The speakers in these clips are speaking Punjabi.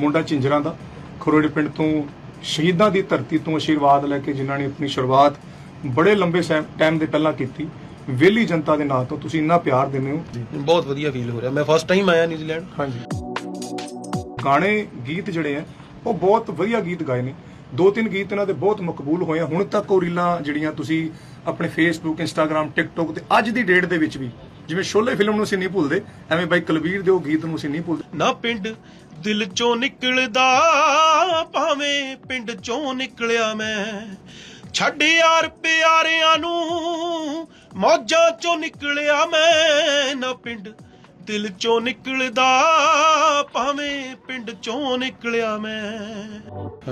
ਮੁੰਡਾ ਝਿੰਜਰਾਂ ਦਾ ਖਰੋੜੇ ਪਿੰਡ ਤੋਂ ਸ਼ਹੀਦਾਂ ਦੀ ਧਰਤੀ ਤੋਂ ਆਸ਼ੀਰਵਾਦ ਲੈ ਕੇ ਜਿਨ੍ਹਾਂ ਨੇ ਆਪਣੀ ਸ਼ੁਰੂਆਤ ਬੜੇ ਲੰਬੇ ਟਾਈਮ ਦੇ ਪਹਿਲਾਂ ਕੀਤੀ। ਵਿਹਲੀ ਜਨਤਾ ਦੇ ਨਾਂ ਤੋਂ ਤੁਸੀਂ ਇੰਨਾ ਪਿਆਰ ਦਿੰਦੇ ਹੋ। ਬਹੁਤ ਵਧੀਆ ਫੀਲ ਹੋ ਰਿਹਾ। ਮੈਂ ਫਸਟ ਟਾਈਮ ਆਇਆ ਨਿਊਜ਼ੀਲੈਂਡ। ਹਾਂਜੀ। ਗਾਣੇ ਗੀਤ ਜਿਹੜੇ ਆ ਉਹ ਬਹੁਤ ਵਧੀਆ ਗੀਤ ਗਾਏ ਨੇ। ਦੋ ਤਿੰਨ ਗੀਤ ਇਹਨਾਂ ਦੇ ਬਹੁਤ ਮਕਬੂਲ ਹੋਏ ਆ। ਹੁਣ ਤੱਕ ਉਹ ਰੀਲਾਂ ਜਿਹੜੀਆਂ ਤੁਸੀਂ ਆਪਣੇ ਫੇਸਬੁੱਕ ਇੰਸਟਾਗ੍ਰam ਟਿਕਟੋਕ ਤੇ ਅੱਜ ਦੀ ਡੇਟ ਦੇ ਵਿੱਚ ਵੀ ਜਿਵੇਂ ਸ਼ੋਲੇ ਫਿਲਮ ਨੂੰ ਅਸੀਂ ਨਹੀਂ ਭੁੱਲਦੇ ਐਵੇਂ ਬਾਈ ਕੁਲਵੀਰ ਦੇ ਉਹ ਗੀਤ ਨੂੰ ਅਸੀਂ ਨਹੀਂ ਭੁੱਲਦੇ। ਨਾ ਪਿੰਡ ਦਿਲ ਚੋਂ ਨਿਕਲਦਾ ਭਾਵੇਂ ਪਿੰਡ ਚੋਂ ਨਿਕਲਿਆ ਮੈਂ। ਛੱਡ ਯਾਰ ਪਿਆਰਿਆਂ ਨੂੰ ਮੌਜਾਂ ਚੋਂ ਨਿਕਲਿਆ ਮੈਂ। ਨਾ ਪਿੰਡ ਦਿਲ ਚੋਂ ਨਿਕਲਦਾ ਭਾਵੇਂ ਪਿੰਡ ਚੋਂ ਨਿਕਲਿਆ ਮੈਂ।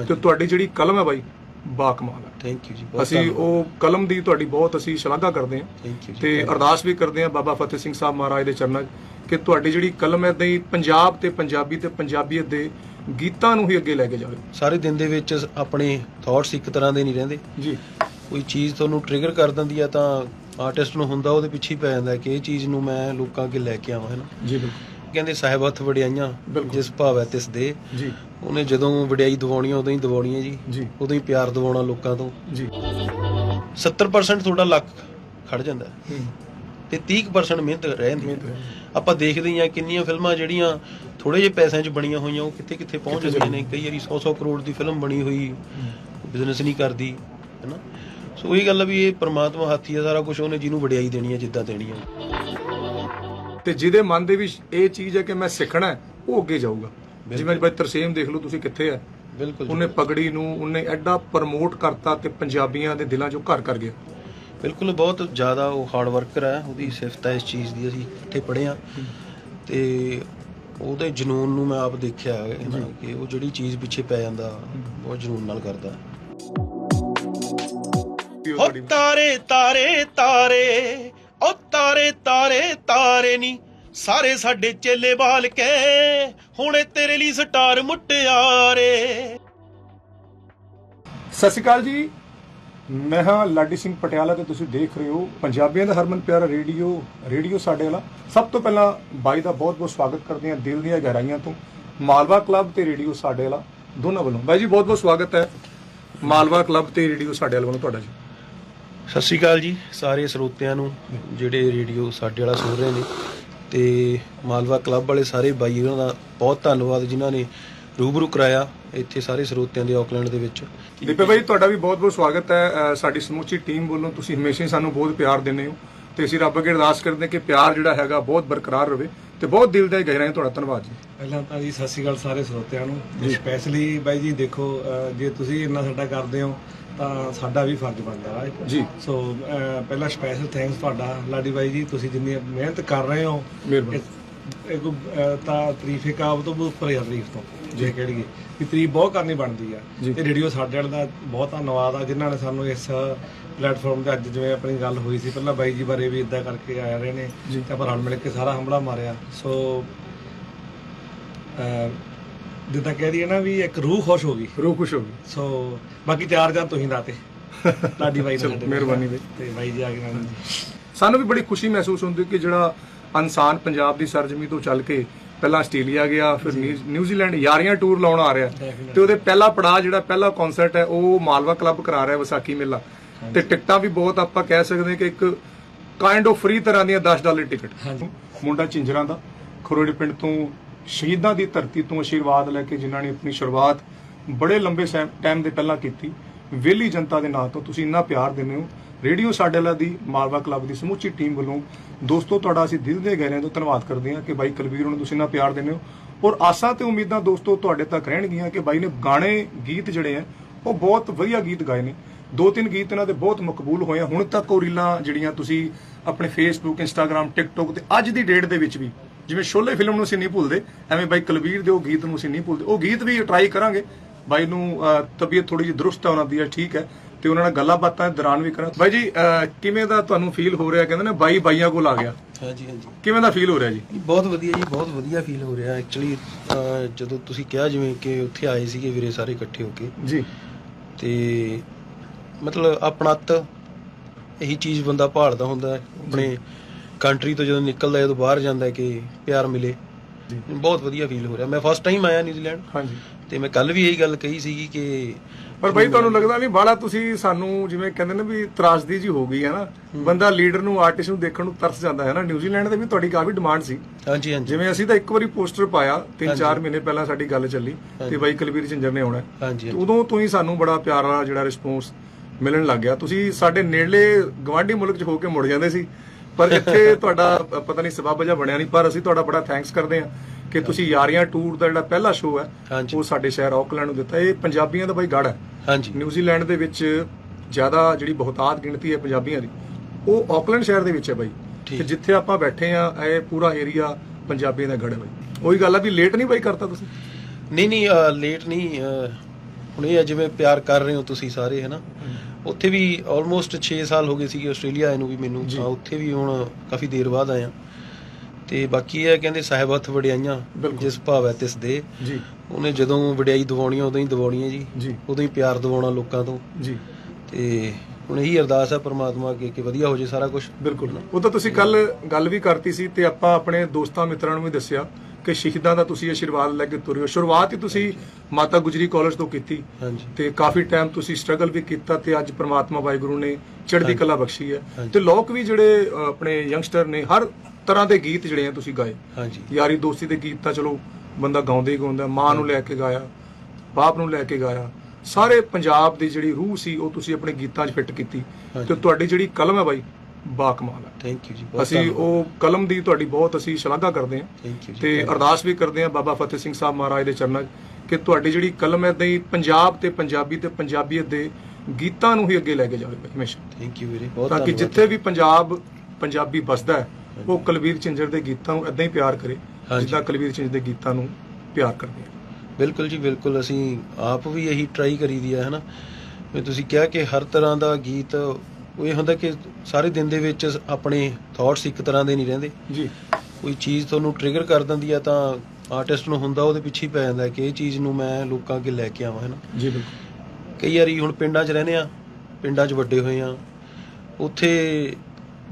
ਤੇ ਤੁਹਾਡੀ ਜਿਹੜੀ ਕਲਮ ਹੈ ਬਾਈ ਬਾ ਕਮਾਲ ਹੈ। ਥੈਂਕ ਯੂ ਜੀ ਅਸੀਂ ਉਹ ਕਲਮ ਦੀ ਤੁਹਾਡੀ ਬਹੁਤ ਅਸੀਂ ਸ਼ਲਾਘਾ ਕਰਦੇ ਹਾਂ। ਥੈਂਕ ਯੂ ਤੇ ਅਰਦਾਸ ਵੀ ਕਰਦੇ ਹਾਂ ਬਾਬਾ ਫਤਿਹ ਸਿੰਘ ਸਾਹਿਬ ਮਹਾਰਾਜ ਦੇ ਚਰਨਾਂ 'ਚ ਕਿ ਤੁਹਾਡੀ ਜਿਹੜੀ ਕਲਮ ਹੈ ਦੀ ਪੰਜਾਬ ਤੇ ਪੰਜਾਬੀ ਤੇ ਪੰਜਾਬੀਅਤ ਦੇ ਗੀਤਾਂ ਨੂੰ ਹੀ ਅੱਗੇ ਲੈ ਕੇ ਜਾਵੇ। ਸਾਰੇ ਦਿਨ ਦੇ ਵਿੱਚ ਆਪਣੇ ਥਾਟਸ ਇੱਕ ਤਰ੍ਹਾਂ ਦੇ ਨਹੀਂ ਰਹਿੰਦੇ। ਜੀ। ਕੋਈ ਚੀਜ਼ ਤੁਹਾਨੂੰ ਟ੍ਰਿਗਰ ਕਰ ਦਿੰਦੀ ਆ ਤਾਂ ਆਰਟਿਸਟ ਨੂੰ ਹੁੰਦਾ ਉਹਦੇ ਪਿੱਛੇ ਹੀ ਪੈ ਜਾਂਦਾ ਕਿ ਇਹ ਚੀਜ਼ ਨੂੰ ਮੈਂ ਲੋਕਾਂ ਅੱਗੇ ਲੈ ਕੇ ਆਵਾਂ ਹੈ ਨਾ? ਜੀ ਬਿਲਕੁਲ। ਕਹਿੰਦੇ ਸਾਹਿਬ ਹੱਥ ਵਡਿਆਈਆਂ ਬਿਲਕੁਲ। ਜਿਸ ਭਾਵੈ ਤਿਸ ਦੇ। ਜੀ। ਉਹਨੇ ਜਦੋਂ ਵਡਿਆਈ ਦਿਵਾਉਣੀ ਆ, ਉਦੋਂ ਹੀ ਦਿਵਾਉਣੀ ਹੈ ਜੀ। ਜੀ। ਉਦੋਂ ਹੀ ਪਿਆਰ ਦਿਵਾਉਣਾ ਲੋਕਾਂ ਤੋਂ। ਜੀ। 70% ਤੁਹਾਡਾ ਲੱਕ ਖੜ ਜਾਂਦਾ। ਹੈ। ਹੂੰ ਤੇ 30% ਮਿਹਨਤ ਰਹਿੰਦੀ। ਮਿਹਨਤ ਹੈ। ਆਪਾਂ ਦੇਖਦੇ ਹੀ ਕਿੰਨੀਆਂ ਫਿਲਮਾਂ ਜਿਹੜੀਆਂ ਥੋੜੇ ਜਿਹੇ ਪੈਸਿਆਂ 'ਚ ਬਣੀਆਂ ਹੋਈਆਂ ਉਹ ਕਿੱਥੇ ਕਿੱਥੇ ਪਹੁੰਚ ਜਾਂਦੀਆਂ ਨੇ। ਕਈ ਵਾਰੀ 100-100 ਕਰੋੜ ਦੀ ਫਿਲਮ ਬਣੀ ਹੋਈ ਬਿਜ਼ਨਸ ਨਹੀਂ ਕਰਦੀ ਹੈਨਾ? ਸੋ ਇਹ ਗੱਲ ਆ ਵੀ ਇਹ ਪ੍ਰਮਾਤਮਾ ਹੱਥੀ ਆ ਸਾਰਾ ਕੁਝ ਉਹਨੇ ਜਿਹਨੂੰ ਵਡਿਆਈ ਦੇਣੀ ਹੈ ਜਿੱਦਾਂ ਦੇਣੀ ਹੈ ਤੇ ਜਿਹਦੇ ਮਨ ਦੇ ਵਿੱਚ ਇਹ ਚੀਜ਼ ਹੈ ਕਿ ਮੈਂ ਸਿੱਖਣਾ ਹੈ, ਉਹ ਅੱਗੇ ਜਾਊਗਾ। ਜਿਵੇਂ ਬਾਈ ਤਰਸੇਮ ਦੇਖ ਲਓ ਤੁਸੀਂ ਕਿੱਥੇ ਹੈ ਬਿਲਕੁਲ। ਉਹਨੇ ਪਗੜੀ ਨੂੰ ਉਹਨੇ ਐਡਾ ਪ੍ਰਮੋਟ ਕਰਤਾ ਤੇ ਪੰਜਾਬੀਆਂ ਦੇ ਦਿਲਾਂ 'ਚੋਂ ਘਰ ਕਰ ਗਿਆ। ਬਿਲਕੁਲ ਬਹੁਤ ਜ਼ਿਆਦਾ ਉਹ ਹਾਰਡ ਵਰਕਰ ਹੈ ਉਹਦੀ ਸਿਫਤ ਹੈ ਇਸ ਚੀਜ਼ ਦੀ ਅਸੀਂ ਇਕੱਠੇ ਪੜ੍ਹੇ ਆ ਤੇ ਉਹਦੇ ਜਨੂਨ ਨੂੰ ਮੈਂ ਆਪ ਦੇਖਿਆ ਕਿ ਉਹ ਜਿਹੜੀ ਚੀਜ਼ ਪਿੱਛੇ ਪੈ ਜਾਂਦਾ ਬਹੁਤ ਜਨੂਨ ਨਾਲ ਕਰਦਾ। ਹੋ ਤਾਰੇ ਤਾਰੇ ਤਾਰੇ ਓ ਤਾਰੇ ਤਾਰੇ ਤਾਰੇ ਨੀ। ਸਾਰੇ ਸਾਡੇ ਚੇਲੇ ਬਾਲ ਕੇ ਹੁਣੇ ਤੇਰੇ ਲਈ ਸਟਾਰ ਮੁੱਟਿਆਰੇ ਸਤਿ ਸ਼੍ਰੀ ਅਕਾਲ ਜੀ। ਮੈਂ ਹਾਂ ਲਾਡੀ ਸਿੰਘ ਪਟਿਆਲਾ ਤੇ ਤੁਸੀਂ ਦੇਖ ਰਹੇ ਹੋ ਪੰਜਾਬੀਆਂ ਦਾ ਹਰਮਨ ਪਿਆਰਾ ਰੇਡੀਓ ਰੇਡੀਓ ਸਾਡੇ ਵਾਲਾ। ਸਭ ਤੋਂ ਪਹਿਲਾਂ ਬਾਈ ਦਾ ਬਹੁਤ-ਬਹੁਤ ਸਵਾਗਤ ਕਰਦੇ ਹਾਂ ਦਿਲ ਦੀਆਂ ਗਹਿਰਾਈਆਂ ਤੋਂ। ਮਾਲਵਾ ਕਲੱਬ ਤੇ ਰੇਡੀਓ ਸਾਡੇ ਵਾਲਾ ਦੋਨਾਂ ਵੱਲੋਂ। ਬਾਈ ਜੀ ਬਹੁਤ-ਬਹੁਤ ਸਵਾਗਤ ਹੈ। ਮਾਲਵਾ ਕਲੱਬ ਤੇ ਰੇਡੀਓ ਸਾਡੇ ਵਾਲਾ ਵੱਲੋਂ ਤੁਹਾਡਾ ਜੀ। ਸਤਿ ਸ਼੍ਰੀ ਅਕਾਲ ਜੀ ਸਾਰੇ ਸਰੋਤਿਆਂ ਨੂੰ ਜਿਹੜੇ ਰੇਡੀਓ ਸਾਡੇ ਵਾਲਾ ਸੁਣ ਰਹੇ ਨੇ। ਤੇ ਮਾਲਵਾ ਕਲੱਬ ਵਾਲੇ ਸਾਰੇ ਬਾਈ ਉਹਨਾਂ ਦਾ ਬਹੁਤ ਧੰਨਵਾਦ ਜਿਨ੍ਹਾਂ ਨੇ ਰੂਬਰੂ ਕਰਾਇਆ ਇੱਥੇ ਸਾਰੇ ਸਰੋਤਿਆਂ ਦੇ ਆਕਲੈਂਡ ਦੇ ਵਿੱਚ। ਦੀਪੇ ਭਾਈ ਤੁਹਾਡਾ ਵੀ ਬਹੁਤ-ਬਹੁਤ ਸਵਾਗਤ ਹੈ। ਸਾਡੀ ਸਮੁੱਚੀ ਟੀਮ ਵੱਲੋਂ ਤੁਸੀਂ ਹਮੇਸ਼ਾ ਹੀ ਸਾਨੂੰ ਬਹੁਤ ਪਿਆਰ ਦਿੰਦੇ ਹੋ ਤੇ ਅਸੀਂ ਰੱਬ ਅੱਗੇ ਅਰਦਾਸ ਕਰਦੇ ਹਾਂ ਕਿ ਪਿਆਰ ਜਿਹੜਾ ਹੈਗਾ ਬਹੁਤ ਬਰਕਰਾਰ ਰਹੇ ਤੇ ਬਹੁਤ ਦਿਲ ਦਾ ਗਹਿਰਾਈ ਤੁਹਾਡਾ ਧੰਨਵਾਦ ਜੀ। ਪਹਿਲਾਂ ਤਾਂ ਜੀ ਸਤਿ ਸ਼੍ਰੀ ਅਕਾਲ ਸਾਰੇ ਸਰੋਤਿਆਂ ਨੂੰ। ਸਪੈਸ਼ਲੀ ਬਾਈ ਜੀ ਦੇਖੋ ਜੇ ਤੁਸੀਂ ਇੰਨਾ ਸਾਡਾ ਕਰਦੇ ਹੋ ਤਾਂ ਸਾਡਾ ਵੀ ਫਰਜ਼ ਬਣਦਾ ਹੈ। ਜੀ। ਸੋ ਪਹਿਲਾਂ ਸਪੈਸ਼ਲ ਥੈਂਕਸ ਤੁਹਾਡਾ। ਲਾਡੀ ਬਾਈ ਜੀ ਤੁਸੀਂ ਜਿੰਨੀ ਮਿਹਨਤ ਕਰ ਰਹੇ ਹੋ। ਮਿਹਰਬਾਨੀ। ਇਹ- ਤਾਂ ਤਾਰੀਫੇ ਕਾਬ ਤੋਂ ਬਹੁਤ ਉੱਪਰ ਹੈ ਤਾਰੀਫ ਤੋਂ। ਜੇ। ਕਹਿੜੀਏ ਕਿ ਤਾਰੀਫ ਬਹੁਤ ਕਰਨੀ ਬਣਦੀ ਆ। ਤੇ ਰੇਡੀਓ ਸਾਡੇ ਵਾਲੇ ਦਾ ਬਹੁਤ ਧੰਨਵਾਦ ਆ ਜਿਨ੍ਹਾਂ ਨੇ ਸਾਨੂੰ ਇਸ ਪਲੇਟਫਾਰਮ ਤੇ ਅੱਜ ਜਿਵੇਂ ਆਪਣੀ ਗੱਲ ਹੋਈ ਸੀ। ਪਹਿਲਾਂ ਬਾਈ ਜੀ ਬਾਰੇ ਵੀ ਇਦਾਂ ਕਰਕੇ ਆ ਰਹੇ ਨੇ। ਤੇ ਆਪਾਂ ਰਲ ਮਿਲ ਕੇ ਸਾਰਾ ਹਮਲਾ ਮਾਰਿਆ। ਸੋ ਜਿੱਦਾਂ ਕਹਿ ਦਈਏ ਨਾ ਵੀ ਇੱਕ ਰੂਹ ਖੁਸ਼ ਹੋ ਗਈ। ਰੂਹ ਖੁਸ਼ ਹੋ ਗਈ। ਸੋ ਬਾਕੀ ਚਾਰ ਜਾਂ ਤੁਸੀਂ ਲਾਤੇ ਲਾਡੀ ਬਾਈ ਚਲੋ, ਸਾਡੇ ਮਿਹਰਬਾਨੀ ਬਾਈ। ਤੇ ਬਾਈ ਜੀ ਆ ਕੇ ਨਾਲ। ਸਾਨੂੰ ਵੀ ਬੜੀ ਖੁਸ਼ੀ ਮਹਿਸੂਸ ਹੁੰਦੀ ਕਿ ਜਿਹੜਾ ਇਨਸਾਨ ਪੰਜਾਬ ਦੀ ਸਰਜ਼ਮੀ ਤੋਂ ਚੱਲ ਕੇ ਪਹਿਲਾਂ ਆਸਟ੍ਰੇਲੀਆ ਗਿਆ ਫਿਰ ਨਿਊ- ਨਿਊਜ਼ੀਲੈਂਡ ਯਾਰੀਆਂ ਟੂਰ ਲਾਉਣ ਆ ਰਿਹਾ। ਤੇ ਉਹਦੇ ਪਹਿਲਾ ਪੜਾਅ ਜਿਹੜਾ ਪਹਿਲਾ ਕਨਸਰਟ ਹੈ ਉਹ ਮਾਲਵਾ ਕਲੱਬ ਕਰਾ ਰਿਹਾ ਵਿਸਾਖੀ ਮੇਲਾ। ਤੇ ਟਿਕਟਾਂ ਵੀ ਬਹੁਤ ਆਪਾਂ ਕਹਿ ਸਕਦੇ ਹਾਂ ਕਿ ਇੱਕ ਕਾਈਂਡ ਆਫ ਫ੍ਰੀ ਤਰ੍ਹਾਂ ਦੀਆਂ 10 ਡਾਲਰ ਟਿਕਟ ਹਾਂਜੀ। ਮੁੰਡਾ ਝਿੰਜਰਾਂ ਦਾ ਖਰੋੜੇ ਪਿੰਡ ਤੋਂ ਸ਼ਹੀਦਾਂ ਦੀ ਧਰਤੀ ਤੋਂ ਆਸ਼ੀਰਵਾਦ ਲੈ ਕੇ ਜਿਨ੍ਹਾਂ ਨੇ ਆਪਣੀ ਸ਼ੁਰੂਆਤ ਬੜੇ ਲੰਬੇ ਟਾਈਮ ਦੇ ਪਹਿਲਾਂ ਕੀਤੀ, ਵਿਹਲੀ ਜਨਤਾ ਦੇ ਨਾਂ ਤੋਂ ਤੁਸੀਂ ਇੰਨਾ ਪਿਆਰ ਦਿੰਦੇ ਹੋ। ਰੇਡੀਓ ਸਾਡੇ ਵਾਲਾ ਦੀ ਮਾਲਵਾ ਕਲੱਬ ਦੀ ਸਮੁੱਚੀ ਟੀਮ ਵੱਲੋਂ ਦੋਸਤੋ, ਤੁਹਾਡਾ ਅਸੀਂ ਦਿਲ ਦੇ ਗਹਿਰਿਆਂ ਤੋਂ ਧੰਨਵਾਦ ਕਰਦੇ ਹਾਂ ਕਿ ਬਾਈ ਕਲਵੀਰ ਨੂੰ ਤੁਸੀਂ ਇੰਨਾ ਪਿਆਰ ਦਿੰਦੇ ਹੋ। ਔਰ ਆਸਾਂ ਤੇ ਉਮੀਦਾਂ ਦੋਸਤੋ, ਤੁਹਾਡੇ ਤੱਕ ਰਹਿਣਗੀਆਂ ਕਿ ਬਾਈ ਨੇ ਗਾਣੇ, ਗੀਤ ਜਿਹੜੇ ਆ, ਉਹ ਬਹੁਤ ਵਧੀਆ ਗੀਤ ਗਾਏ ਨੇ। ਦੋ ਤਿੰਨ ਗੀਤ ਇਹਨਾਂ ਦੇ ਬਹੁਤ ਮਕਬੂਲ ਹੋਏ ਆ। ਹੁਣ ਤੱਕ ਉਹ ਰੀਲਾਂ ਜਿਹੜੀਆਂ ਤੁਸੀਂ ਆਪਣੇ ਫੇਸਬੁੱਕ ਇੰਸਟਾਗ੍ਰam ਟਿਕਟੋਕ ਤੇ ਅੱਜ ਦੀ ਡੇਟ ਦੇ ਵਿੱਚ ਵੀ ਜਿਵੇਂ ਸ਼ੋਲੇ ਫਿਲਮ ਨੂੰ ਅਸੀਂ ਨਹੀਂ ਭੁੱਲਦੇ ਐਵੇਂ ਬਾਈ ਕੁਲਵੀਰ ਦੇ ਉਹ ਗੀਤ ਨੂੰ ਅਸੀਂ ਨਹੀਂ ਭੁੱਲਦੇ। ਉਹ ਗੀਤ ਵੀ ਟਰਾਈ ਕਰਾਂਗੇ। ਬਾਈ ਨੂੰ ਤਬੀਅਤ ਥੋੜੀ ਜਿਹੀ ਦਰੁਸਤ ਹੈ ਉਹਨਾਂ ਦੀ ਠੀਕ ਹੈ ਤੇ ਉਹਨਾਂ ਨਾਲ ਗੱਲਾਂ ਬਾਤਾਂ ਦੌਰਾਨ ਵੀ ਕਰਾਂ। ਬਾਈ ਜੀ ਕਿਵੇਂ ਦਾ ਤੁਹਾਨੂੰ ਫੀਲ ਹੋ ਰਿਹਾ? ਕਹਿੰਦੇ ਨੇ ਬਾਈ ਬਾਈਆਂ ਕੋਲ ਆ ਗਿਆ। ਹਾਂਜੀ ਹਾਂਜੀ। ਕਿਵੇਂ ਦਾ ਫੀਲ ਹੋ ਰਿਹਾ ਜੀ? ਬਹੁਤ ਵਧੀਆ ਜੀ ਬਹੁਤ ਵਧੀਆ ਫੀਲ ਹੋ ਰਿਹਾ। ਐਕਚੁਅਲੀ ਜਦੋਂ ਤੁਸੀਂ ਕਿਹਾ ਜਿਵੇਂ ਕਿ ਉੱਥੇ ਆਏ ਸੀਗੇ ਵੀਰੇ ਸਾਰੇ ਇਕੱਠੇ ਹੋ ਕੇ। ਜੀ। ਤੇ ਮਤਲਬ ਆਪਣਤ ਇਹੀ ਚੀਜ਼ ਬੰਦਾ ਭਾਲਦਾ ਹੁੰਦਾ ਆਪਣੇ ਕੰਟਰੀ ਤੋਂ ਜਦੋਂ ਨਿਕਲਦਾ ਹੈ ਉਦੋਂ ਬਾਹਰ ਜਾਂਦਾ ਹੈ ਕਿ ਪਿਆਰ ਮਿਲੇ ਬਹੁਤ ਵਧੀਆ ਫੀਲ ਹੋ ਰਿਹਾ। ਮੈਂ ਫਸਟ ਟਾਈਮ ਆਇਆ ਨਿਊਜ਼ੀਲੈਂਡ। ਹਾਂਜੀ। ਤੇ ਮੈਂ ਕੱਲ ਵੀ ਇਹੀ ਗੱਲ ਕਹੀ ਸੀਗੀ ਕਿ ਪਰ ਬਾਈ ਤੁਹਾਨੂੰ ਲੱਗਦਾ ਨਹੀਂ ਬਾਲਾ ਤੁਸੀਂ ਸਾਨੂੰ ਜਿਵੇਂ ਕਹਿੰਦੇ ਨੇ ਵੀ ਤਰਾਸਦੀ ਜੀ ਹੋ ਗਈ ਹੈ ਨਾ ਬੰਦਾ ਲੀਡਰ ਨੂੰ ਆਰਟਿਸਟ ਨੂੰ ਦੇਖਣ ਨੂੰ ਤਰਸ ਜਾਂਦਾ ਹੈ ਨਾ। ਨਿਊਜ਼ੀਲੈਂਡ ਦੇ ਵੀ ਤੁਹਾਡੀ ਕਾਫੀ ਡਿਮਾਂਡ ਸੀ। ਹਾਂਜੀ ਹਾਂਜੀ। ਜਿਵੇਂ ਅਸੀਂ ਤਾਂ ਇੱਕ ਵਾਰੀ ਪੋਸਟਰ ਪਾਇਆ 3-4 ਮਹੀਨੇ ਪਹਿਲਾਂ ਸਾਡੀ ਗੱਲ ਚੱਲੀ ਤੇ ਬਾਈ ਕੁਲਵੀਰ ਝਿੰਜਰ ਨੇ ਆਉਣਾ ਉਦੋਂ ਤੋਂ ਹੀ ਸਾਨੂੰ ਬੜਾ ਪਿਆਰ ਜਿਹੜਾ ਰਿਸਪੌਂਸ ਮਿਲਣ ਲੱਗ ਗਿਆ। ਤੁਸੀਂ ਸਾਡੇ ਨੇੜਲੇ ਗਵਾਂਢੀ ਮੁਲਕ 'ਚ ਹੋ ਕੇ ਮੁੜ ਜਾਂਦੇ ਸੀ। ਪਰ ਇੱਥੇ ਤੁਹਾਡਾ ਪਤਾ ਨਹੀਂ ਸਬਬ ਜਿਹਾ ਬਣਿਆ ਨਹੀਂ ਪਰ ਅਸੀਂ ਤੁਹਾਡਾ ਬੜਾ ਥੈਂਕਸ ਕਰਦੇ ਹਾਂ ਕਿ ਤੁਸੀਂ ਯਾਰੀਆਂ ਟੂਰ ਦਾ ਜਿਹੜਾ ਪਹਿਲਾ ਸ਼ੋਅ ਹੈ ਉਹ ਸਾਡੇ ਸ਼ਹਿਰ ਆਕਲੈਂਡ ਨੂੰ ਦਿੱਤਾ। ਇਹ ਪੰਜਾਬੀਆਂ ਦਾ ਬਾਈ ਗੜ ਹੈ। ਹਾਂਜੀ। ਨਿਊਜ਼ੀਲੈਂਡ ਦੇ ਵਿੱਚ ਜ਼ਿਆਦਾ ਜਿਹੜੀ ਬਹੁਤਾਤ ਗਿਣਤੀ ਹੈ ਪੰਜਾਬੀਆਂ ਦੀ ਉਹ ਆਕਲੈਂਡ ਸ਼ਹਿਰ ਦੇ ਵਿੱਚ ਹੈ ਬਾਈ। ਤੇ ਜਿੱਥੇ ਆਪਾਂ ਬੈਠੇ ਆ ਇਹ ਪੂਰਾ ਏਰੀਆ ਪੰਜਾਬੀਆਂ ਦਾ ਗੜ ਹੈ ਬਾਈ। ਉਹੀ ਗੱਲ ਆ ਵੀ ਲੇਟ ਨਹੀਂ ਬਾਈ ਕਰਤਾ ਤੁਸੀਂ? ਨਹੀਂ ਨਹੀਂ ਲੇਟ ਨਹੀਂ ਹੁਣ ਇਹ ਜਿਵੇਂ ਪਿਆਰ ਕਰ ਰਹੇ ਹੋ ਤੁਸੀਂ ਸਾਰੇ ਹਨਾ ਉੱਥੇ ਵੀ ਆਲਮੋਸਟ 6 ਸਾਲ ਹੋ ਗਏ ਸੀਗੇ ਆਸਟ੍ਰੇਲੀਆ ਆਏ ਨੂੰ ਵੀ ਮੈਨੂੰ। ਤਾਂ ਉੱਥੇ ਵੀ ਹੁਣ ਕਾਫੀ ਦੇਰ ਬਾਅਦ ਆਇਆ ਤੇ ਬਾਕੀ ਇਹ ਕਹਿੰਦੇ ਸਾਹਿਬ ਹੱਥ ਵਡਿਆਈਆਂ। ਜਿਸ ਭਾਵੈ ਤਿਸ ਦੇ। ਜੀ। ਉਹਨੇ ਜਦੋਂ ਵਡਿਆਈ ਦਿਵਾਉਣੀ ਆ ਉਦੋਂ ਹੀ ਦਿਵਾਉਣੀ ਹੈ ਜੀ। ਜੀ। ਉਦੋਂ ਹੀ ਪਿਆਰ ਦਿਵਾਉਣਾ ਲੋਕਾਂ ਤੋਂ। ਜੀ। ਤੇ ਹੁਣ ਇਹੀ ਅਰਦਾਸ ਹੈ ਪ੍ਰਮਾਤਮਾ ਅੱਗੇ ਕਿ ਵਧੀਆ ਹੋ ਜੇ ਸਾਰਾ ਕੁਝ ਬਿਲਕੁਲ। ਉਹ ਤਾਂ ਤੁਸੀਂ ਕੱਲ ਗੱਲ ਵੀ ਕਰਤੀ ਸੀ ਤੇ ਆਪਾਂ ਆਪਣੇ ਦੋਸਤਾਂ ਮਿੱਤਰਾਂ ਨੂੰ ਵੀ ਦੱਸਿਆ ਕਿ ਸ਼ਹੀਦਾਂ ਦਾ ਤੁਸੀਂ ਆਸ਼ੀਰਵਾਦ ਲੈ ਕੇ ਤੁਰੇ ਹੋ। ਸ਼ੁਰੂਆਤ ਹੀ ਤੁਸੀਂ ਮਾਤਾ ਗੁਜਰੀ ਕਾਲਜ ਤੋਂ ਕੀਤੀ। ਤੇ ਕਾਫੀ ਟਾਈਮ ਤੁਸੀਂ ਸਟਰਗਲ ਵੀ ਕੀਤਾ ਤੇ ਅੱਜ ਪ੍ਰਮਾਤਮਾ ਵਾਹਿਗੁਰੂ ਨੇ ਚੜ੍ਹਦੀ ਕਲਾ ਬਖਸ਼ੀ ਹੈ। ਤੇ ਲੋਕ ਵੀ ਜਿਹੜੇ ਆਪਣੇ ਯੰਗਸਟਰ ਨੇ ਹਰ ਤਰ੍ਹਾਂ ਦੇ ਗੀਤ ਜਿਹੜੇ ਆ ਤੁਸੀਂ ਗਾਏ। ਹਾਂਜੀ। ਯਾਰੀ ਦੋਸਤੀ ਦੇ ਗੀਤ ਤਾਂ ਚਲੋ ਬੰਦਾ ਗਾਉਂਦਾ ਹੀ ਗਾਉਂਦਾ ਮਾਂ ਨੂੰ ਲੈ ਕੇ ਗਾਇਆ ਬਾਪ ਨੂੰ ਲੈ ਕੇ ਗਾਇਆ। ਸਾਰੇ ਪੰਜਾਬ ਦੀ ਜਿਹੜੀ ਰੂਹ ਸੀ ਉਹ ਤੁਸੀਂ ਆਪਣੇ ਗੀਤਾਂ 'ਚ ਫਿੱਟ ਕੀਤੀ। ਤੇ ਤੁਹਾਡੀ ਜਿਹੜੀ ਕਲਮ ਹੈ ਬਾਈ ਬਾ ਕਮਾਲ ਹੈ ਥੈਂਕ ਯੂ ਜੀ ਬਹੁਤ ਅਸੀਂ ਉਹ ਕਲਮ ਦੀ ਤੁਹਾਡੀ ਬਹੁਤ ਅਸੀਂ ਸ਼ਲਾਘਾ ਕਰਦੇ ਹਾਂ। ਥੈਂਕ ਯੂ ਜੀ ਤੇ ਅਰਦਾਸ ਵੀ ਕਰਦੇ ਹਾਂ ਬਾਬਾ ਫਤਿਹ ਸਿੰਘ ਸਾਹਿਬ ਮਹਾਰਾਜ ਦੇ ਚਰਨਾਂ 'ਚ ਕਿ ਤੁਹਾਡੀ ਜਿਹੜੀ ਕਲਮ ਹੈ ਹੀ ਪੰਜਾਬ ਤੇ ਪੰਜਾਬੀ ਤੇ ਪੰਜਾਬੀਅਤ ਦੇ ਗੀਤਾਂ ਨੂੰ ਹੀ ਅੱਗੇ ਲੈ ਕੇ ਜਾਵੇ ਹਮੇਸ਼ਾ। ਥੈਂਕ ਯੂ ਵੀਰੇ ਬਹੁਤ ਤਾਂ ਕਿ ਜਿੱਥੇ ਵੀ ਪੰਜਾਬ ਪੰਜਾਬੀ ਵੱਸਦਾ ਹੈ ਉਹ ਕੁਲਵੀਰ ਝਿੰਜਰ ਦੇ ਗੀਤਾਂ ਨੂੰ ਇਦਾਂ ਹੀ ਪਿਆਰ ਕਰੇ। ਜਿੱਦਾਂ ਕੁਲਵੀਰ ਝਿੰਜਰ ਦੇ ਗੀਤਾਂ ਨੂੰ ਪਿਆਰ ਕਰਦੇ ਆ। ਬਿਲਕੁਲ ਜੀ ਬਿਲਕੁਲ ਅਸੀਂ ਆਪ ਵੀ ਇਹੀ ਟਰਾਈ ਕਰੀਦੀ ਹੈ ਹਨਾ। ਵੀ ਤੁਸੀਂ ਕਿਹਾ ਕਿ ਹਰ ਤਰ੍ਹਾਂ ਦਾ ਗੀਤ ਉਹ ਇਹ ਹੁੰਦਾ ਕਿ ਸਾਰੇ ਦਿਨ ਦੇ ਵਿੱਚ ਆਪਣੇ ਥਾਟਸ ਇੱਕ ਤਰ੍ਹਾਂ ਦੇ ਨਹੀਂ ਰਹਿੰਦੇ। ਜੀ। ਕੋਈ ਚੀਜ਼ ਤੁਹਾਨੂੰ ਟ੍ਰਿਗਰ ਕਰ ਦਿੰਦੀ ਆ ਤਾਂ ਆਰਟਿਸਟ ਨੂੰ ਹੁੰਦਾ ਉਹਦੇ ਪਿੱਛੇ ਹੀ ਪੈ ਜਾਂਦਾ ਕਿ ਇਹ ਚੀਜ਼ ਨੂੰ ਮੈਂ ਲੋਕਾਂ ਅੱਗੇ ਲੈ ਕੇ ਆਵਾਂ ਹਨਾ ਜੀ ਬਿਲਕੁਲ। ਕਈ ਵਾਰੀ ਹੁਣ ਪਿੰਡਾਂ 'ਚ ਰਹਿੰਦੇ ਆ ਪਿੰਡਾਂ 'ਚ ਵੱਡੇ ਹੋਏ ਆ ਉੱਥੇ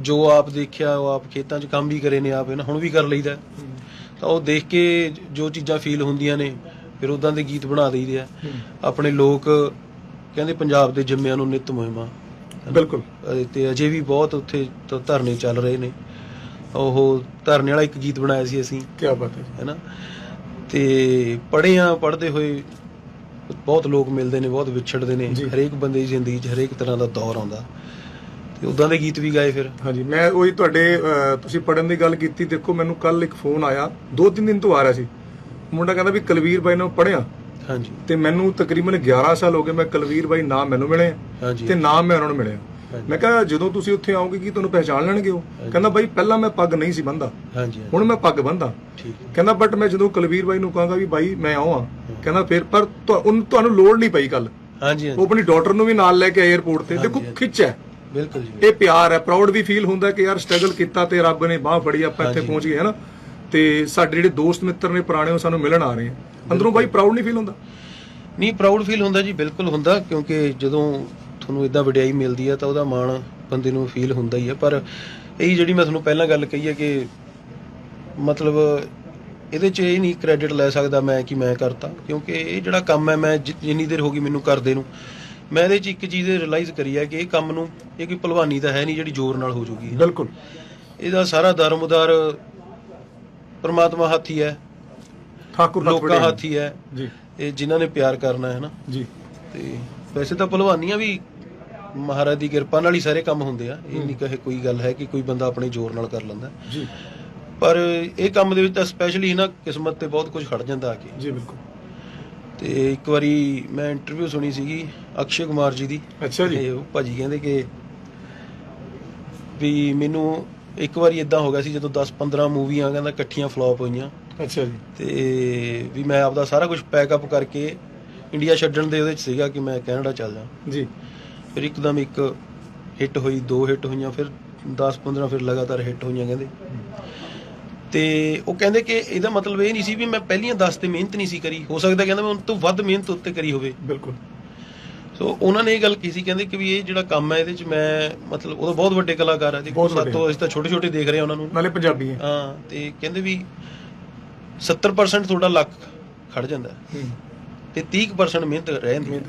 ਜੋ ਆਪ ਦੇਖਿਆ ਉਹ ਆਪ ਖੇਤਾਂ 'ਚ ਕੰਮ ਵੀ ਕਰੇ ਨੇ ਆਪ ਇਹਨਾਂ ਹੁਣ ਵੀ ਕਰ ਲਈਦਾ। ਤਾਂ ਉਹ ਦੇਖ ਕੇ ਜੋ ਚੀਜ਼ਾਂ ਫੀਲ ਹੁੰਦੀਆਂ ਨੇ ਫਿਰ ਉਦਾਂ ਦੇ ਗੀਤ ਬਣਾ ਦਈਦੇ ਆ। ਆਪਣੇ ਲੋਕ ਕਹਿੰਦੇ ਪੰਜਾਬ ਦੇ ਜੰਮਿਆਂ ਨੂੰ ਨਿਤ ਮੁਹਿਮਾ। ਬਿਲਕੁਲ। ਤੇ ਅਜੇ ਵੀ ਬਹੁਤ ਉੱਥੇ ਧ- ਧਰਨੇ ਚੱਲ ਰਹੇ ਨੇ। ਉਹ ਧਰਨੇ ਵਾਲਾ ਇੱਕ ਗੀਤ ਬਣਾਇਆ ਸੀ ਅਸੀਂ। ਕੀ ਬਾਤ ਹੈ ਹੈਨਾ ਤੇ ਪੜ੍ਹੇ ਆ ਪੜ੍ਹਦੇ ਹੋਏ ਬਹੁਤ ਲੋਕ ਮਿਲਦੇ ਨੇ ਬਹੁਤ ਵਿਛੜਦੇ ਨੇ। ਜੀ। ਹਰੇਕ ਬੰਦੇ ਦੀ ਜ਼ਿੰਦਗੀ 'ਚ ਹਰੇਕ ਤਰ੍ਹਾਂ ਦਾ ਦੌਰ ਆਉਂਦਾ। ਤੇ ਉਦਾਂ ਦੇ ਗੀਤ ਵੀ ਗਾਏ ਫਿਰ। ਹਾਂਜੀ ਮੈਂ ਉਹੀ ਤੁਹਾਡੇ ਅਹ, ਤੁਸੀਂ ਪੜਨ ਦੀ ਗੱਲ ਕੀਤੀ। ਦੇਖੋ ਮੈਨੂੰ ਕੱਲ ਇੱਕ ਫੋਨ ਆਇਆ। ਦੋ ਤਿੰਨ ਦਿਨ ਤੋਂ ਆ ਰਿਹਾ ਸੀ। ਮੁੰਡਾ ਕਹਿੰਦਾ ਵੀ ਕੁਲਵੀਰ ਬਾਈ ਨੂੰ ਪੜਿਆ ਹਾਂਜੀ। ਤੇ ਮੈਨੂੰ ਤਕਰੀਬਨ 11 ਸਾਲ ਹੋ ਗਏ ਮੈਂ ਕੁਲਵੀਰ ਬਾਈ ਨਾ ਮੈਨੂੰ ਮਿਲੇ ਹਾਂਜੀ। ਤੇ ਨਾ ਮੈਂ ਉਹਨਾਂ ਨੂੰ ਮਿਲਿਆ। ਮੈਂ ਕਿਹਾ ਜਦੋਂ ਤੁਸੀਂ ਉੱਥੇ ਆਓਗੇ ਕੀ ਤੁਹਾਨੂੰ ਪਹਿਚਾਣ ਲੈਣਗੇ ਉਹ? ਕਹਿੰਦਾ ਬਾਈ ਪਹਿਲਾਂ ਮੈਂ ਪੱਗ ਨਹੀਂ ਸੀ ਬੰਦਾ ਹਾਂਜੀ। ਹੁਣ ਮੈਂ ਪੱਗ ਬੰਦਾ ਠੀਕ। ਕਹਿੰਦਾ ਬਟ ਮੈਂ ਜਦੋਂ ਕੁਲਵੀਰ ਬਾਈ ਨੂੰ ਕਹਾਂਗਾ ਵੀ ਬਾਈ ਮੈਂ ਆਵਾਂ ਕਹਿੰਦਾ ਫਿਰ ਪਰ ਤੁਹਾ- ਉਹਨੂੰ- ਤੁਹਾਨੂੰ ਲੋੜ ਨਹੀਂ ਪਈ ਕੱਲ ਹਾਂਜੀ ਉਹ ਹਾਂਜੀ ਆਪਣੀ ਡਾਟਰ ਨੂੰ ਵੀ ਨਾਲ ਲੈ ਕੇ 에어ਪੋਰਟ ਤੇ ਦੇਖੋ। ਖਿੱਚ ਹੈ। ਬਿਲਕੁਲ ਜੀ। ਇਹ ਪਿਆਰ ਹੈ। ਪ੍ਰਾਊਡ ਵੀ ਫੀਲ ਹੁੰਦਾ ਕਿ ਯਾਰ ਸਟਰਗਲ ਕੀਤਾ ਤੇ ਰੱਬ ਨੇ ਬਾਹ ਫੜੀ ਆਪਾਂ ਇੱਥੇ। ਪਹੁੰਚ ਗਏ ਹਨਾ ਤੇ ਸਾਡੇ ਜਿਹੜੇ ਦੋਸਤ ਮਿੱਤਰ ਨੇ ਪੁਰਾਣੇ ਉਹ ਸਾਨੂੰ ਮਿਲਣ ਆ ਰਹੇ ਆ। ਅੰਦਰੋਂ ਬਾਈ ਪ੍ਰਾਊਡ ਨਹੀਂ ਫੀਲ ਹੁੰਦਾ? ਨਹੀਂ ਪ੍ਰਾਊਡ ਫੀਲ ਹੁੰਦਾ ਜੀ ਬਿਲਕੁਲ ਹੁੰਦਾ ਕਿਉਂਕਿ ਜਦੋਂ ਤੁਹਾਨੂੰ ਇਦਾਂ ਵਡਿਆਈ ਮਿਲਦੀ ਹੈ ਤਾਂ ਉਹਦਾ ਮਾਣ ਬੰਦੇ ਨੂੰ ਫੀਲ ਹੁੰਦਾ ਹੀ ਹੈ ਪਰ ਇਹ ਜਿਹੜੀ ਮੈਂ ਤੁਹਾਨੂੰ ਪਹਿਲਾਂ ਗੱਲ ਕਹੀ ਹੈ ਕਿ ਮਤਲਬ ਇਹਦੇ 'ਚ ਇਹ ਨਹੀਂ ਕ੍ਰੈਡਿਟ ਲੈ ਸਕਦਾ ਮੈਂ ਕਿ ਮੈਂ ਕਰਤਾ ਕਿਉਂਕਿ ਇਹ ਜਿਹੜਾ ਕੰਮ ਹੈ ਮੈਂ ਜਿੰਨੀ ਦੇਰ ਹੋ ਗਈ ਮੈਨੂੰ ਕਰਦੇ ਨੂੰ ਮੈਂ ਇਹਦੇ 'ਚ ਇੱਕ ਚੀਜ਼ ਰਿਅਲਾਈਜ਼ ਕਰੀ ਹੈ ਕਿ ਇਹ ਕੰਮ ਨੂੰ ਇਹ ਕੋਈ ਭਲਵਾਨੀ ਤਾਂ ਹੈ ਨਹੀਂ ਜਿਹੜੀ ਜ਼ੋਰ ਨਾਲ ਹੋ ਜੂਗੀ। ਬਿਲਕੁਲ। ਇਹਦਾ ਸਾਰਾ ਦਰਮਦਾਰ ਪ੍ਰਮਾਤਮਾ ਹੱਥ ਹੀ। ਠਾਕੁਰ ਲੋਕਾਂ। ਹੱਥ ਹੀ। ਹੈ ਜੀ। ਇਹ ਜਿਨ੍ਹਾਂ ਨੇ ਪਿਆਰ ਕਰਨਾ ਹੈ ਨਾ। ਜੀ। ਤੇ ਵੈਸੇ ਤਾਂ ਭਲਵਾਨੀਆਂ ਵੀ ਮਹਾਰਾਜ ਦੀ ਕਿਰਪਾ ਨਾਲ ਹੀ ਸਾਰੇ ਕੰਮ ਹੁੰਦੇ ਆ। ਇਹ ਨਹੀਂ ਕਹੇ ਕੋਈ ਗੱਲ ਹੈ ਕਿ ਕੋਈ ਬੰਦਾ ਆਪਣੇ ਜ਼ੋਰ ਨਾਲ ਕਰ ਲੈਂਦਾ। ਜੀ। ਪਰ ਇਹ ਕੰਮ ਦੇ ਵਿੱਚ ਤਾਂ ਸਪੈਸ਼ਲੀ ਨਾ ਕਿਸਮਤ ਤੇ ਬਹੁਤ ਕੁਝ ਖੜ ਜਾਂਦਾ ਆ ਕੇ। ਜੀ ਬਿਲਕੁਲ। ਤੇ ਇੱਕ ਵਾਰੀ ਮੈਂ ਇੰਟਰਵਿਊ ਸੁਣੀ ਸੀਗੀ ਅਕਸ਼ੇ ਕੁਮਾਰ ਜੀ ਦੀ। ਅੱਛਾ ਜੀ। ਤੇ ਉਹ ਭਾਜੀ ਕਹਿੰਦੇ ਕਿ ਵੀ ਮੈਨੂੰ ਇੱਕ ਵਾਰੀ ਇਦਾਂ ਹੋ ਗਿਆ ਸੀ ਜਦੋਂ 10 15 ਮੂਵੀਆਂ ਕਹਿੰਦਾ ਇਕੱਠੀਆਂ ਫਲॉप ਹੋਈਆਂ। ਅੱਛਾ ਜੀ। ਤੇ ਵੀ ਮੈਂ ਆਪਦਾ ਸਾਰਾ ਕੁਝ ਪੈਕ ਅਪ ਕਰਕੇ ਇੰਡੀਆ ਛੱਡਣ ਦੇ ਉਹਦੇ ਚ ਸੀਗਾ ਕਿ ਮੈਂ ਕੈਨੇਡਾ ਚੱਲ ਜਾ। ਜੀ। ਫਿਰ ਇੱਕਦਮ ਇੱਕ ਹਿੱਟ ਹੋਈ ਦੋ ਹਿੱਟ ਹੋਈਆਂ ਫਿਰ 10 15 ਫਿਰ ਲਗਾਤਾਰ ਹਿੱਟ ਹੋਈਆਂ ਕਹਿੰਦੇ। ਤੇ ਉਹ ਕਹਿੰਦੇ ਕਿ ਇਹਦਾ ਮਤਲਬ ਇਹ ਨਹੀਂ ਸੀ ਵੀ ਮੈਂ ਪਹਿਲੀਆਂ 10 ਤੇ ਮਿਹਨਤ ਨਹੀਂ ਸੀ ਕਰੀ। ਹੋ ਸਕਦਾ ਕਹਿੰਦਾ ਮੈਂ ਉਹਨਾਂ ਤੋਂ ਵੱਧ ਮਿਹਨਤ ਉੱਤੇ ਕਰੀ ਹੋਵੇ। ਬਿਲਕੁਲ। ਸੋ ਉਹਨਾਂ ਨੇ ਇਹ ਗੱਲ ਕੀਤੀ ਕਹਿੰਦੇ ਕਿ ਵੀ ਇਹ ਜਿਹੜਾ ਕੰਮ ਹੈ ਇਹਦੇ ਚ ਮੈਂ ਮਤਲਬ ਉਹ ਤਾਂ ਬਹੁਤ ਵੱਡੇ ਕਲਾਕਾਰ ਆ ਵੱਡੇ। ਸਾਤੋਂ ਅਸੀਂ ਤਾਂ ਛੋਟੇ ਛੋਟੇ ਦੇਖ ਰਹੇ ਹਾਂ ਉਹਨਾਂ ਨੂੰ। ਨਾਲੇ ਪੰਜਾਬੀ ਹੈ। ਹਾਂ ਤੇ ਕਹਿੰਦੇ ਵੀ 70% ਤੁਹਾਡਾ ਲੱਕ ਖੜ ਜਾਂਦਾ। ਤੇ 30% ਮਿਹਨਤ ਰਹਿੰਦੀ।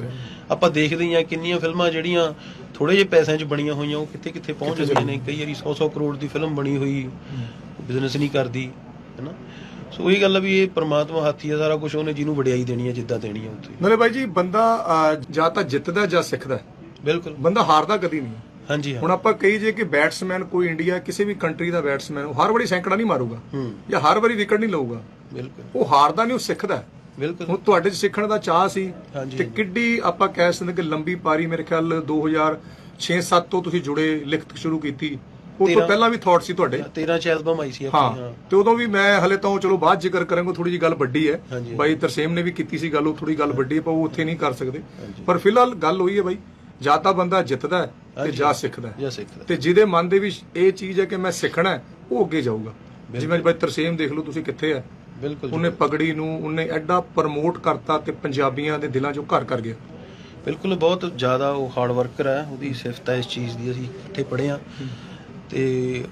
ਆਪਾਂ ਦੇਖਦੇ ਹੀ ਕਿੰਨੀਆਂ ਫਿਲਮਾਂ ਜਿਹੜੀਆਂ ਥੋੜੇ ਜਿਹੇ ਪੈਸਿਆਂ 'ਚ ਬਣੀਆਂ ਹੋਈਆਂ ਉਹ ਕਿੱਥੇ ਕਿੱਥੇ ਪਹੁੰਚ ਜਾਂਦੀਆਂ ਨੇ। ਕਈ ਵਾਰੀ 100-100 ਕਰੋੜ ਦੀ ਫਿਲਮ ਬਣੀ ਹੋਈ ਬਿਜ਼ਨਸ ਨਹੀਂ ਕਰਦੀ ਹੈਨਾ ਸੋ ਇਹ ਗੱਲ ਆ ਵੀ ਇਹ ਪ੍ਰਮਾਤਮਾ ਹੱਥੀ ਆ ਸਾਰਾ ਕੁਝ ਉਹਨੇ ਜਿਹਨੂੰ ਵਡਿਆਈ ਦੇਣੀ ਹੈ ਜਿੱਦਾਂ ਦੇਣੀ ਹੈ ਉੱਥੇ। ਨਾਲੇ ਬਾਈ ਜੀ ਬੰਦਾ ਅਹ, ਜਾਂ ਤਾਂ ਜਿੱਤਦਾ ਜਾਂ ਸਿੱਖਦਾ। ਬਿਲਕੁਲ। ਬੰਦਾ ਹਾਰਦਾ ਕਦੀ ਨਹੀਂ। ਹਾਂਜੀ ਹਾਂ। ਹੁਣ ਆਪਾਂ ਕਹੀ ਜੇ ਕਿ ਬੈਟਸਮੈਨ ਕੋਈ ਇੰਡੀਆ ਕਿਸੇ ਵੀ ਕੰਟਰੀ ਦਾ ਬੈਟਸਮੈਨ ਉਹ ਹਰ ਵਾਰੀ ਸੈਂਕੜਾ ਨਹੀਂ ਮਾਰੂਗਾ। ਹੂੰ। ਜਾਂ ਹਰ ਵਾਰੀ ਵਿਕਟ ਨਹੀਂ ਲਊਗਾ। ਬਿਲਕੁਲ। ਉਹ ਹਾਰਦਾ ਨਹੀਂ ਉਹ ਸਿੱਖਦਾ। ਹੈ। ਬਿਲਕੁਲ। ਹੁਣ ਤੁਹਾਡੇ 'ਚ ਸਿੱਖਣ ਦਾ ਚਾਹ ਸੀ ਹਾਂਜੀ, ਤੇ। ਕਿੱਡੀ ਆਪਾਂ ਕਹਿ ਸਕਦੇ ਕਿ ਲੰਬੀ ਪਾਰੀ ਮੇਰੇ ਖਿਆਲ 2006-7 ਤੋਂ ਤੁਸੀਂ ਜੁੜੇ ਲਿਖਤ ਸ਼ੁਰੂ ਕੀਤੀ। ਉਹ ਤੋਂ ਪਹਿਲਾਂ ਵੀ ਥਾਟ ਸੀ ਤੁਹਾਡੇ। 13 ਚ ਐਲਬਮ ਆਈ ਸੀ ਆਪਣੀ ਹਾਂ ਤੇ ਉਦੋਂ ਵੀ ਮੈਂ ਹਲੇ ਤਾਂ ਉਹ ਚਲੋ ਬਾਅਦ ਜ਼ਿਕਰ ਕਰਾਂਗਾ ਥੋੜੀ ਜੀ ਗੱਲ ਵੱਡੀ ਹੈ। ਹਾਂਜੀ। ਬਾਈ ਤਰਸੇਮ ਨੇ ਵੀ ਕੀਤੀ ਸੀ ਗੱਲ ਉਹ ਥੋੜੀ ਗੱਲ ਵੱਡੀ ਹੈ ਪਰ ਉਹ ਉੱਥੇ ਨਹੀਂ ਕਰ ਸਕਦੇ। ਪਰ ਫਿਲਹਾਲ ਗੱਲ ਹੋਈ ਹੈ ਬਾਈ ਜਾਂ ਤਾਂ ਬੰਦਾ ਜਿੱਤਦਾ ਹੈ ਤੇ ਹਾਂਜੀ। ਜਾਂ ਸਿੱਖਦਾ ਹੈ। ਜਾਂ ਸਿੱਖਦਾ ਤੇ ਜਿਹਦੇ ਮਨ ਦੇ ਵਿੱਚ ਇਹ ਚੀਜ਼ ਹੈ ਕਿ ਮੈਂ ਸਿੱਖਣਾ ਹੈ ਉਹ ਅੱਗੇ ਜਾਊਗਾ। ਜਿਵੇਂ ਬਾਈ ਤਰਸੇਮ ਦੇਖ ਲਓ ਤੁਸੀਂ ਕਿੱਥੇ ਹੈ। ਬਿਲਕੁਲ ਜੀ। ਉਹਨੇ ਪਗੜੀ ਨੂੰ ਉਹਨੇ ਐਡਾ ਪ੍ਰਮੋਟ ਕਰਤਾ ਤੇ ਪੰਜਾਬੀਆਂ ਦੇ ਦਿਲਾਂ 'ਚੋਂ ਘਰ ਕਰ ਗਿਆ। ਬਿਲਕੁਲ ਬਹੁਤ ਜ਼ਿਆਦਾ ਉਹ ਹਾਰਡ ਵਰਕਰ ਹੈ ਉਹਦੀ ਸਿਫਤ ਹੈ ਇਸ ਚੀਜ਼ ਦੀ ਅਸੀਂ ਇਕੱਠੇ ਪੜ੍ਹੇ ਆ ਤੇ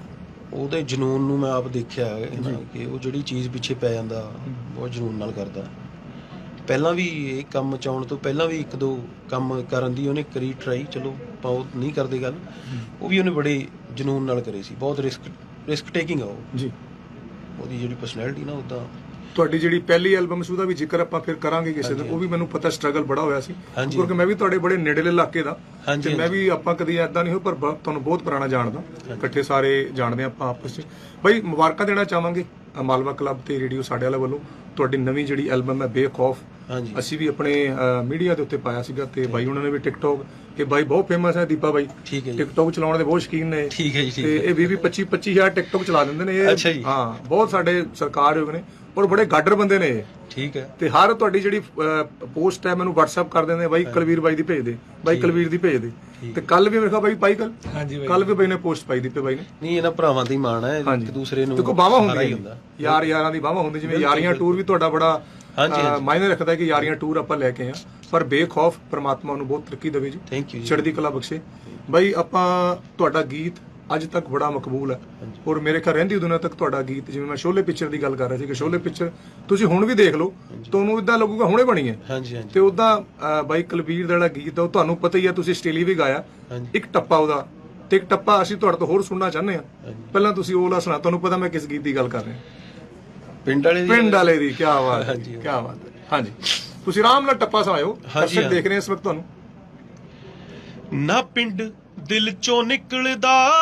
ਉਹਦੇ ਜਨੂਨ ਨੂੰ ਮੈਂ ਆਪ ਦੇਖਿਆ ਹੈ ਕਿ ਉਹ ਜਿਹੜੀ ਚੀਜ਼ ਪਿੱਛੇ ਪੈ ਜਾਂਦਾ ਬਹੁਤ ਜਨੂਨ ਨਾਲ ਕਰਦਾ। ਪਹਿਲਾਂ ਵੀ ਇਹ ਕੰਮ ਚਾਉਣ ਤੋਂ ਪਹਿਲਾਂ ਵੀ ਇੱਕ ਦੋ ਕੰਮ ਕਰਨ ਦੀ ਉਹਨੇ ਕਰੀ ਟਰਾਈ ਚਲੋ ਆਪਾਂ ਉਹ ਨਹੀਂ ਕਰਦੇ ਗੱਲ। ਉਹ ਵੀ ਉਹਨੇ ਬੜੇ ਜਨੂਨ ਨਾਲ ਕਰੇ ਸੀ ਬਹੁਤ ਰਿਸਕ ਰਿਸਕ ਟੇਕਿੰਗ ਆ ਉਹ। ਜੀ। ਉਹਦੀ ਜਿਹੜੀ ਪਰਸਨੈਲਿਟੀ ਨਾ ਉਦਾਂ ਤੁਹਾਡੀ ਜਿਹੜੀ ਪਹਿਲੀ ਐਲਬਮ ਸੀ ਉਹਦਾ ਵੀ ਜ਼ਿਕਰ ਆਪਾਂ ਫਿਰ ਕਰਾਂਗੇ ਕਿਸੇ ਦਿਨ। ਉਹ ਵੀ ਮੈਨੂੰ ਪਤਾ ਸਟਰਗਲ ਬੜਾ ਹੋਇਆ ਸੀ। ਕਿਉਂਕਿ ਮੈਂ ਵੀ ਤੁਹਾਡੇ ਬੜੇ ਨੇੜੇਲੇ ਇਲਾਕੇ ਦਾ। ਤੇ ਮੈਂ ਵੀ ਆਪਾਂ ਕਦੀ ਐਦਾਂ ਨਹੀਂ ਹੋ ਪਰ ਤੁਹਾਨੂੰ ਬਹੁਤ ਪੁਰਾਣਾ ਜਾਣਦਾ। ਇਕੱਠੇ ਸਾਰੇ ਜਾਣਦੇ ਆਪਾਂ ਆਪਸ ਵਿੱਚ। ਬਈ ਮੁਬਾਰਕਾਂ ਦੇਣਾ ਚਾਹਾਂਗੇ ਮਾਲਵਾ ਕਲੱਬ ਤੇ ਰੇਡੀਓ ਸਾਡੇ ਵਾਲੇ ਵੱਲੋਂ। ਤੁਹਾਡੀ ਨਵੀਂ ਜਿਹੜੀ ਐਲਬਮ ਹੈ ਬੇਖੌਫ ਅਸੀਂ ਵੀ ਆਪਣੇ ਮੀਡੀਆ ਦੇ ਉੱਤੇ ਪਾਇਆ ਸੀਗਾ ਤੇ ਬਾਈ ਉਹਨਾਂ ਨੇ ਵੀ ਟਿਕਟੌਕ ਕਿ ਬਾਈ ਬਹੁਤ ਫੇਮਸ ਹੈ ਦੀਪਾ ਬਾਈ। ਟਿਕਟੌਕ ਚਲਾਉਣ ਦੇ ਬਹੁਤ ਸ਼ੌਕੀਨ ਨੇ। ਠੀਕ ਹੈ ਜੀ ਠੀਕ ਤੇ ਹੈ। ਇਹ 20 25 25000 ਟਿਕਟੌਕ ਚਲਾ ਦਿੰਦੇ ਨੇ। ਇਹ। ਹਾਂ ਬਹੁਤ ਸਾਡੇ ਸਰਕਾਰ ਯੋਗ ਨੇ। ਔਰ ਬੜੇ ਗਾਡਰ ਬੰਦੇ ਨੇ ਇਹ। ਠੀਕ ਹੈ। ਤੇ ਹਰ ਤੁਹਾਡੀ ਜਿਹੜੀ ਪੋਸਟ ਹੈ ਮੈਨੂੰ WhatsApp ਕਰ ਦਿੰਦੇ ਬਾਈ ਕੁਲਵੀਰ ਬਾਈ ਦੀ ਭੇਜ ਦੇ ਬਾਈ ਕੁਲਵੀਰ ਦੀ ਭੇਜ ਦੇ। ਤੇ ਕੱਲ ਵੀ ਮੇਰੇ ਖਾ ਬਾਈ ਪਾਈ ਕੱਲ ਹਾਂਜੀ ਬਾਈ। ਕੱਲ ਵੀ ਬਾਈ ਨੇ ਪੋਸਟ ਪਾਈ ਦਿੱਤੇ ਬਾਈ ਨੇ। ਨਹੀਂ ਇਹਨਾਂ ਭਰਾਵਾਂ ਦੀ ਮਾਣ ਹੈ। ਇੱਕ ਦੂਸਰੇ ਨੂੰ ਦੇਖੋ ਬਾਵਾ ਸਹਾਰਾ ਹੀ ਹੁੰਦੀ। ਯਾਰ ਯਾਰਾਂ ਦੀ ਬਾਵਾ ਹੁੰਦੀ ਜਿਵੇਂ ਯਾਰੀਆਂ ਟੂਰ ਵੀ ਤੁਹਾਡਾ ਬੜਾ ਹਾਂਜੀ, ਅਹ, ਮਾਇਨੇ ਰੱਖਦਾ ਹੈ ਕਿ ਯਾਰੀਆਂ ਟੂਰ ਆਪਾਂ ਲੈ ਕੇ ਆ ਪਰ ਬੇਖੌਫ ਪ੍ਰਮਾਤਮਾ ਨੂੰ ਬਹੁਤ ਤਰੱਕੀ ਦੇਵੇ ਜੀ। ਥੈਂਕ ਯੂ ਜੀ। ਚੜ੍ਹਦੀ ਕਲਾ ਬਖਸ਼ੇ। ਬਾਈ ਆਪਾਂ ਤੁਹਾਡਾ ਗੀਤ ਅੱਜ ਤੱਕ ਬੜਾ ਮਕਬੂਲ ਹੈ। ਔਰ ਮੇਰੇ ਖਿਆਲ ਰਹਿੰਦੀ ਦੁਨੀਆ ਤੱਕ ਤੁਹਾਡਾ ਗੀਤ ਜਿਵੇਂ ਮੈਂ ਸ਼ੋਲੇ ਪਿਕਚਰ ਦੀ ਗੱਲ ਕਰ ਰਿਹਾ ਸੀ ਕਿ ਸ਼ੋਲੇ ਪਿਕਚਰ ਤੁਸੀਂ ਹੁਣ ਵੀ ਦੇਖ ਲਓ ਤੁਹਾਨੂੰ ਇਦਾਂ ਲੱਗੂਗਾ ਹੁਣੇ ਬਣੀ ਹੈ। ਹਾਂਜੀ ਹਾਂਜੀ। ਤੇ ਉਦਾਂ ਬਾਈ ਕੁਲਬੀਰ ਦਾ ਜਿਹੜਾ ਗੀਤ ਹੈ ਉਹ ਤੁਹਾਨੂੰ ਪਤਾ ਹੀ ਹੈ ਤੁਸੀਂ ਆਸਟ੍ਰੇਲੀਆ ਵੀ ਗਾਇਆ। ਇੱਕ ਟੱਪਾ ਉਹਦਾ। ਤੇ ਇੱਕ ਟੱਪਾ ਅਸੀਂ ਤੁਹਾਡੇ ਤੋਂ ਹੋਰ ਸੁਣਨਾ ਚਾਹੁੰਦੇ ਹਾਂ। ਹਾਂਜੀ। ਪਹਿਲਾਂ ਤੁਸੀਂ ਉਹ ਲਾ ਸੁਣਾ ਤੁਹਾਨੂੰ ਪਤਾ ਮੈਂ ਕਿਸ ਗੀਤ ਦੀ ਗੱਲ ਕਰ ਰਿਹਾ। ਪਿੰਡ ਵਾਲੇ ਦੀ ਪਿੰਡ ਵਾਲੇ ਦੀ ਕੀ ਬਾਤ ਹੈ। ਕੀ ਬਾਤ ਹੈ। ਹਾਂਜੀ। ਤੁਸੀਂ ਆਰਾਮ ਨਾਲ ਟੱਪਾ ਸੁਣਾਇਓ। ਹਾਂ। ਦੇਖ ਰਹੇ ਇਸ ਵਕਤ ਤੁਹਾਨੂੰ। ਨਾ ਪਿੰਡ ਦਿਲ ਚੋਂ ਨਿਕਲਦਾ,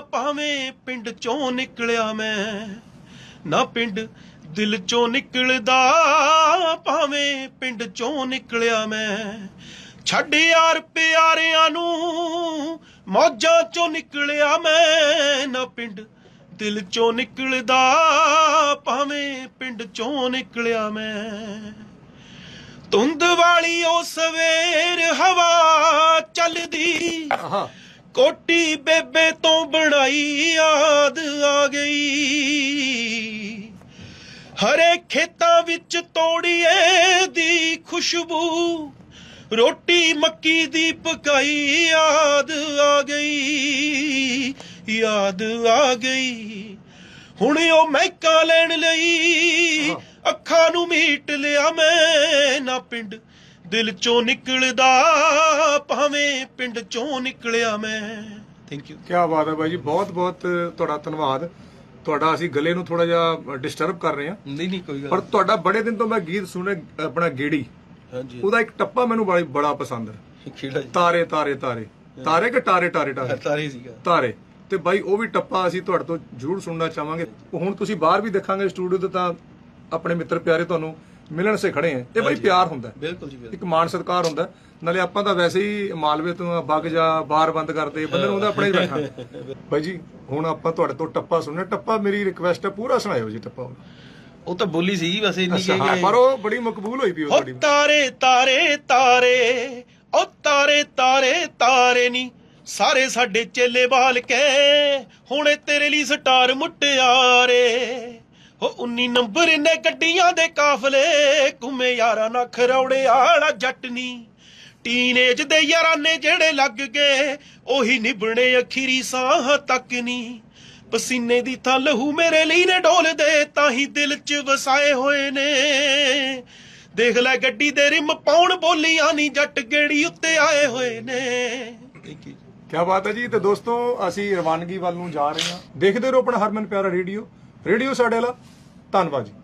ਭਾਵੇਂ ਪਿੰਡ ਚੋਂ ਨਿਕਲਿਆ ਮੈਂ। ਨਾ ਪਿੰਡ ਦਿਲ ਚੋਂ ਨਿਕਲਦਾ, ਭਾਵੇਂ ਪਿੰਡ ਚੋਂ ਨਿਕਲਿਆ ਮੈਂ। ਛੱਡ ਯਾਰ ਪਿਆਰਿਆਂ ਨੂੰ, ਮੌਜਾਂ ਚੋਂ ਨਿਕਲਿਆ ਮੈਂ। ਨਾ ਪਿੰਡ ਦਿਲ ਚੋਂ ਨਿਕਲਦਾ, ਭਾਵੇਂ ਪਿੰਡ ਚੋਂ ਨਿਕਲਿਆ ਮੈਂ। ਧੁੰਦ ਵਾਲੀ ਉਹ ਸਵੇਰ ਹਵਾ ਆਹਾ ਕੋਟੀ ਬੇਬੇ ਤੋਂ ਬਣਾਈ ਯਾਦ ਆ ਗਈ। ਹਰੇ ਖੇਤਾਂ ਵਿੱਚ ਤੋੜੀਏ ਦੀ ਖੁਸ਼ਬੂ ਰੋਟੀ ਮੱਕੀ ਦੀ ਪਕਾਈ ਯਾਦ ਆ ਗਈ। ਯਾਦ ਆ ਗਈ। ਹੁਣ ਉਹ ਮਹਿਕਾ ਲੈਣ ਲਈ ਅੱਖਾਂ ਨੂੰ ਮੀਟ ਲਿਆ ਮੈਂ ਨਾ ਪਿੰਡ ਦਿਲ ਚੋਂ ਨਿਕਲਦਾ ਭਾਵੇਂ ਪਿੰਡ ਚੋਂ ਨਿਕਲਿਆ ਮੈਂ। ਥੈਂਕ ਯੂ ਕੀ ਬਾਤ ਹੈ ਬਾਈ ਜੀ ਬਹੁਤ ਬਹੁਤ ਤੁਹਾਡਾ ਧੰਨਵਾਦ। ਤੁਹਾਡਾ ਅਸੀਂ ਗਲੇ ਨੂੰ ਥੋੜਾ ਜਿਹਾ ਡਿਸਟਰਬ ਕਰ ਰਹੇ ਹਾਂ। ਨਹੀਂ ਨਹੀਂ ਕੋਈ ਪਰ ਤੁਹਾਡਾ ਬੜੇ ਦਿਨ ਤੋਂ ਮੈਂ ਗੀਤ ਸੁਣਿਆ ਆਪਣਾ ਗੇੜੀ। ਹਾਂਜੀ। ਉਹਦਾ ਇੱਕ ਟੱਪਾ ਮੈਨੂੰ ਬੜਾ ਬੜਾ ਪਸੰਦ ਹੈ। ਕਿਹੜਾ ਜੀ? ਤਾਰੇ ਤਾਰੇ ਤਾਰੇ। ਤਾਰੇ ਕਿ ਟਾਰੇ ਟਾਰੇ ਟਾਰੇ ਤਾਰੀ ਸੀਗਾ। ਤਾਰੇ। ਤੇ ਬਾਈ ਉਹ ਵੀ ਟੱਪਾ ਅਸੀਂ ਤੁਹਾਡੇ ਤੋਂ ਜ਼ਰੂਰ ਸੁਣਨਾ ਚਾਹਾਂਗੇ। ਹੁਣ ਤੁਸੀਂ ਬਾਹਰ ਵੀ ਦੇਖਾਂਗੇ ਸਟੂਡੀਓ ਤੇ ਤਾਂ ਆਪਣੇ ਮਿੱਤਰ ਪਿਆਰੇ ਤੁਹਾਨੂੰ ਮਿਲਣ ਸੇ ਖੜੇ ਆ ਇਹ ਬਾਈ ਪਿਆਰ ਹੁੰਦਾ ਹੈ। ਬਿਲਕੁਲ ਜੀ ਬਿਲਕੁਲ। ਇੱਕ ਮਾਣ ਸਤਿਕਾਰ ਹੁੰਦਾ ਹੈ। ਨਾਲੇ ਆਪਾਂ ਤਾਂ ਵੈਸੇ ਹੀ ਮਾਲਵੇ ਤੋਂ ਬੱਗ ਜਾ ਬਾਰ ਬੰਦ ਕਰਦੇ ਬੰਦੇ ਨੂੰ ਉਹਦਾ ਆਪਣੇ ਹੀ ਬੈਠਾ। ਬਾਈ ਜੀ ਹੁਣ ਆਪਾਂ ਤੁਹਾਡੇ ਤੋਂ ਟੱਪਾ ਸੁਣਿਆ। ਟੱਪਾ ਮੇਰੀ ਰਿਕਵੈਸਟ ਹੈ ਪੂਰਾ ਸੁਣਾਇਓ ਜੀ ਟੱਪਾ। ਉਹ। ਉਹ ਤਾਂ ਬੋਲੀ ਸੀ ਵੈਸੇ ਇੰਨੀ ਹਾਂ ਕਿ ਪਰ ਉਹ ਬੜੀ ਮਕਬੂਲ ਹੋਈ ਪਈ ਉਹ ਹੋ ਤੁਹਾਡੀ। ਤਾਰੇ ਤਾਰੇ ਤਾਰੇ ਓ ਤਾਰੇ ਤਾਰੇ ਤਾਰੇ ਨੀ। ਸਾਰੇ ਸਾਡੇ ਚੇਲੇ ਬਾਲ ਕੇ ਹੁਣੇ ਤੇਰੇ ਲਈ ਸਟਾਰ ਮੁਟਿਆਰੇ। ਹੋ 19 ਨੰਬਰ ਨੇ ਗੱਡੀਆਂ ਦੇ ਕਾਫਲੇ। ਘੁੰਮੇ ਯਾਰਾਂ ਨਾ ਖਰੌੜੇ ਆਲਾ ਜੱਟ ਟੀਨੇਜ ਦੇ ਯਾਰਾਂ ਜਿਹੜੇ ਲੱਗ ਗਏ, ਉਹੀ ਨਿਭਣੇ ਅਖੀਰੀ ਸਾਹ ਤੱਕ ਨੀ। ਪਸੀਨੇ ਦੀ ਥਾਂ ਲਹੂ ਮੇਰੇ ਲਈ ਨੇ ਡੋਲਦੇ ਤਾਂ ਹੀ ਦਿਲ 'ਚ ਵਸਾਏ ਹੋਏ ਨੇ। ਦੇਖ ਲੈ ਗੱਡੀ ਦੇ ਰਿਮ ਪਾਉਣ ਬੋਲੀਆਂ ਨਹੀਂ ਜੱਟ ਗੇੜੀ ਉੱਤੇ ਆਏ ਹੋਏ ਨੇ। ਥੈਂਕ ਕੀ ਬਾਤ ਹੈ ਜੀ, ਤੇ ਦੋਸਤੋ, ਅਸੀਂ ਰਵਾਨਗੀ ਵੱਲ ਨੂੰ ਜਾ ਰਹੇ ਹਾਂ। ਦੇਖਦੇ ਰਹੋ ਆਪਣਾ ਹਰਮਨ ਪਿਆਰਾ ਰੇਡੀਓ। ਰੇਡੀਓ ਸਾਡੇ ਵਾਲਾ ਧੰਨਵਾਦ ਜੀ।